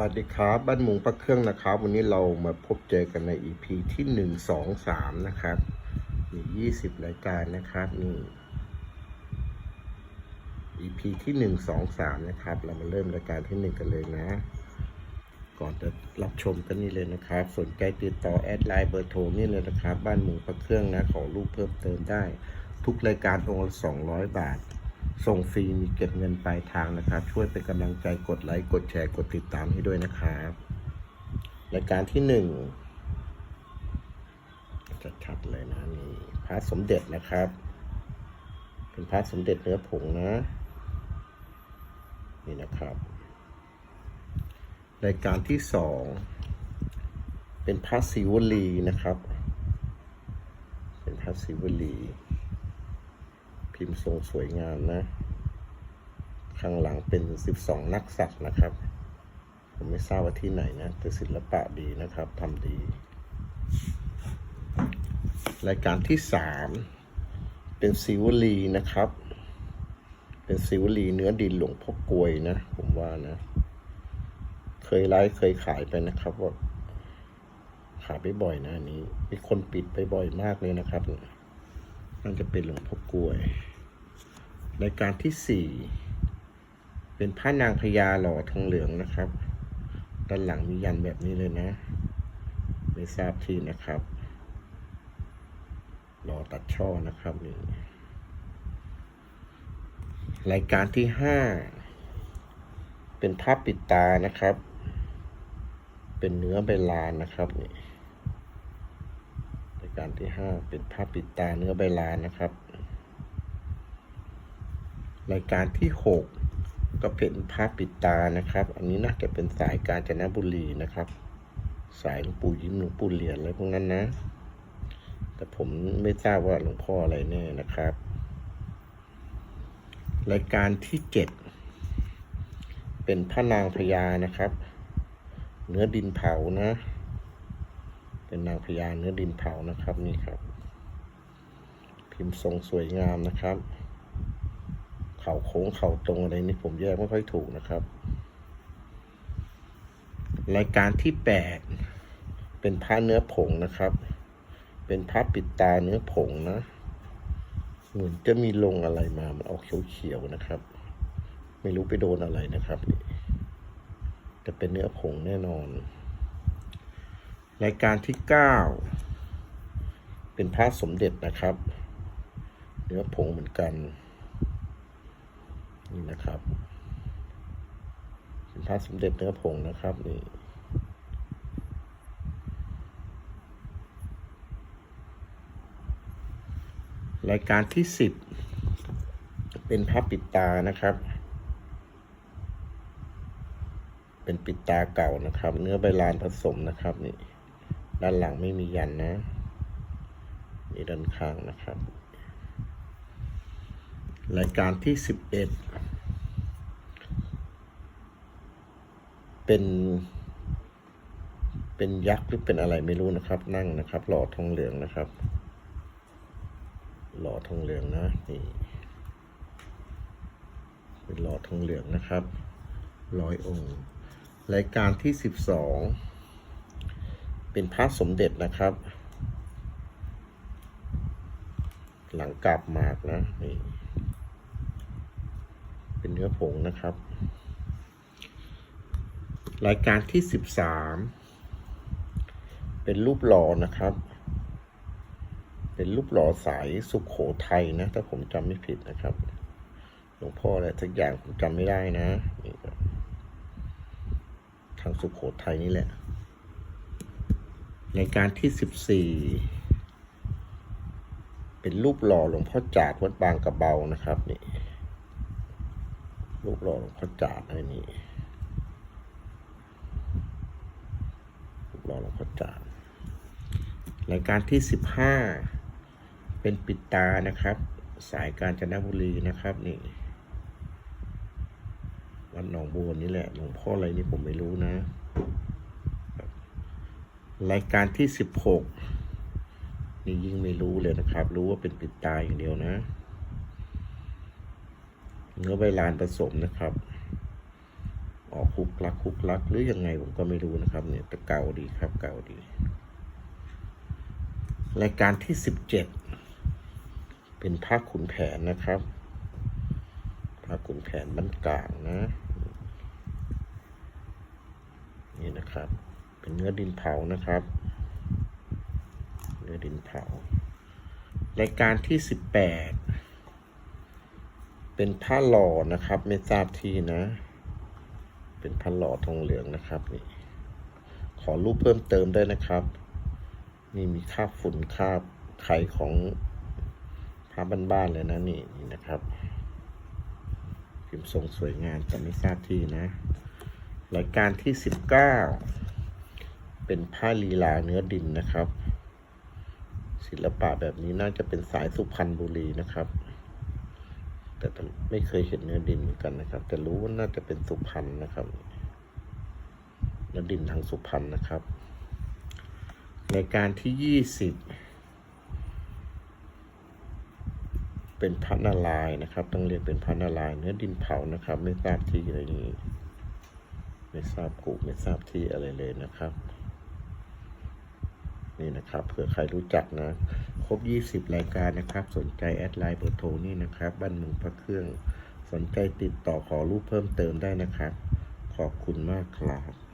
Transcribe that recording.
วัสดีครับบ้านหมุงประเครื่องนะครับ วันนี้เรามาพบเจอกันใน EP ที่หนึ่งสองสามนะครับมียี่สิบรายการนะครับนี่ EP ที่หนึ่งสองสามนะครับ เรามาเริ่มรายการที่หนึ่งกันเลยนะ ก่อนจะรับชมกันนี่เลยนะครับ สนใจติดต่อแอดไลน์เบอร์โทรนี่เลยนะครับ บ้านหมุงประเครื่องนะขอรูปเพิ่มเติมได้ ทุกรายการองค์ละสองร้อยบาท ส่งฟรีมีเก็บเงินปลายทางนะครับ ช่วยเป็นกำลังใจกดไลค์ กดแชร์ กดติดตามให้ด้วยนะครับรายการที่หนึ่งจะชัดเลยนะนี่พระสมเด็จนะครับ เป็นพระสมเด็จเนื้อผงนะ นี่นะครับรายการที่สองเป็นพระศิวลีนะครับ เป็นพระศิวลี พิมพ์ทรงสวยงามนะ ข้างหลังเป็น 12 นักสัตว์นะครับ ผมไม่ทราบว่าที่ไหนนะ แต่ศิลปะดีนะครับทำดี รายการที่สามเป็นซิวลีนะครับ เป็นซิวลีเนื้อดินหลวงพ่อกวยนะ ผมว่านะ เคยไลฟ์เคยขายไปนะครับว่าขายไปบ่อยนะอันนี้มีคนปิดไปบ่อยมากเลยนะครับน่าจะเป็นหลวงพ่อกลวย รายการที่สี่ เป็นพระนางพญาหล่อทองเหลืองนะครับ ด้านหลังมียันแบบนี้เลยนะ ไม่ทราบที่นะครับหล่อตัดช่อนะครับนี่รายการที่ห้า เป็นภาพปิดตานะครับ เป็นเนื้อใบลานนะครับนี่รายการที่ห้าเป็นภาพปิดตาเนื้อใบลานนะครับ รายการที่หกก็เป็นภาพปิดตานะครับ อันนี้น่าจะเป็นสายกาญจนบุรีนะครับ สายหลวงปู่ยิ้มหลวงปู่เหรียญอะไรพวกนั้นนะ แต่ผมไม่ทราบว่าหลวงพ่ออะไรแน่นะครับ รายการที่เจ็ดเป็นพระนางพญานะครับ เนื้อดินเผานะ เป็นนางพญาเนื้อดินเผานะครับนี่ครับ พิมพ์ทรงสวยงามนะครับ เข่าโค้งเข่าตรงอะไรนี่ผมแยกไม่ค่อยถูกนะครับ รายการที่แปดเป็นผ้าเนื้อผงนะครับ เป็นผ้าปิดตาเนื้อผงนะ เหมือนจะมีลงอะไรมา มันออกเขียวๆนะครับ ไม่รู้ไปโดนอะไรนะครับนี่แต่เป็นเนื้อผงแน่นอน รายการที่เก้าเป็นพระสมเด็จนะครับ เนื้อผงเหมือนกัน นี่นะครับเป็นพระสมเด็จเนื้อผงนะครับนี่รายการที่สิบเป็นพระปิดตานะครับ เป็นปิดตาเก่านะครับ เนื้อใบลานผสมนะครับนี่ ด้านหลังไม่มียันนะ นี่ด้านข้างนะครับ รายการที่สิบเอ็ดเป็น เป็นยักษ์หรือเป็นอะไรไม่รู้นะครับ นั่งนะครับ หล่อทองเหลืองนะครับ หล่อทองเหลืองนะนี่เป็นหล่อทองเหลืองนะครับร้อยองค์ รายการที่สิบสองเป็นพระสมเด็จนะครับ หลังกาบหมากนะนี่ เป็นเนื้อผงนะครับ รายการที่สิบสามเป็นรูปหล่อนะครับ เป็นรูปหล่อสายสุขโขทัยนะ ถ้าผมจำไม่ผิดนะครับหลวงพ่ออะไรสักอย่างผมจำไม่ได้นะนี่ทางสุขโขทัยนี่แหละ รายการที่สิบสี่เป็นรูปหล่อหลวงพ่อจาดวัดบางกระเบานะครับนี่ รูปหล่อหลวงพ่อจาดอะไรนี่รูปหล่อหลวงพ่อจาดรายการที่สิบห้าเป็นปิดตานะครับ สายกาญจนบุรีนะครับนี่วัดหนองบัวนี่แหละหลวงพ่ออะไรนี่ผมไม่รู้นะ รายการที่สิบหกนี่ยิ่งไม่รู้เลยนะครับ รู้ว่าเป็นปิดตาอย่างเดียวนะ เนื้อใบลานผสมนะครับ ออกคุกลักคุกลักหรือยังไงผมก็ไม่รู้นะครับ เนี่ยแต่เก่าดีครับเก่าดี รายการที่สิบเจ็ดเป็นภาคขุนแผนนะครับภาคขุนแผนบ้านกลางนะ นี่นะครับ เป็นเนื้อดินเผานะครับ เนื้อดินเผารายการที่สิบแปด เป็นผ้าหล่อนะครับ ไม่ทราบที่นะ เป็นผ้าหล่อทองเหลืองนะครับนี่ ขอรูปเพิ่มเติมได้นะครับ นี่มีคราบฝุ่นคราบไข่ของผ้าบ้านๆเลยนะนี่นี่นะครับพิมพ์ทรงสวยงามแต่ไม่ทราบที่นะ รายการที่สิบเก้าเป็นผ้าลีลาเนื้อดินนะครับ ศิลปะแบบนี้น่าจะเป็นสายสุพรรณบุรีนะครับ แต่ไม่เคยเห็นเนื้อดินเหมือนกันนะครับ แต่รู้ว่าน่าจะเป็นสุพรรณนะครับเนื้อดินทางสุพรรณนะครับรายการที่ยี่สิบเป็นพระนารายนะครับ ต้องเรียกเป็นพระนารายเนื้อดินเผานะครับ ไม่ทราบที่อะไรนี้ ไม่ทราบกูไม่ทราบที่อะไรเลยนะครับ นี่นะครับเผื่อใครรู้จักนะ ครบ 20 รายการนะครับ สนใจแอดไลน์เบอร์โทรนี่นะครับบ้านมืองพระเครื่อง สนใจติดต่อขอรูปเพิ่มเติมได้นะครับ ขอบคุณมากครับ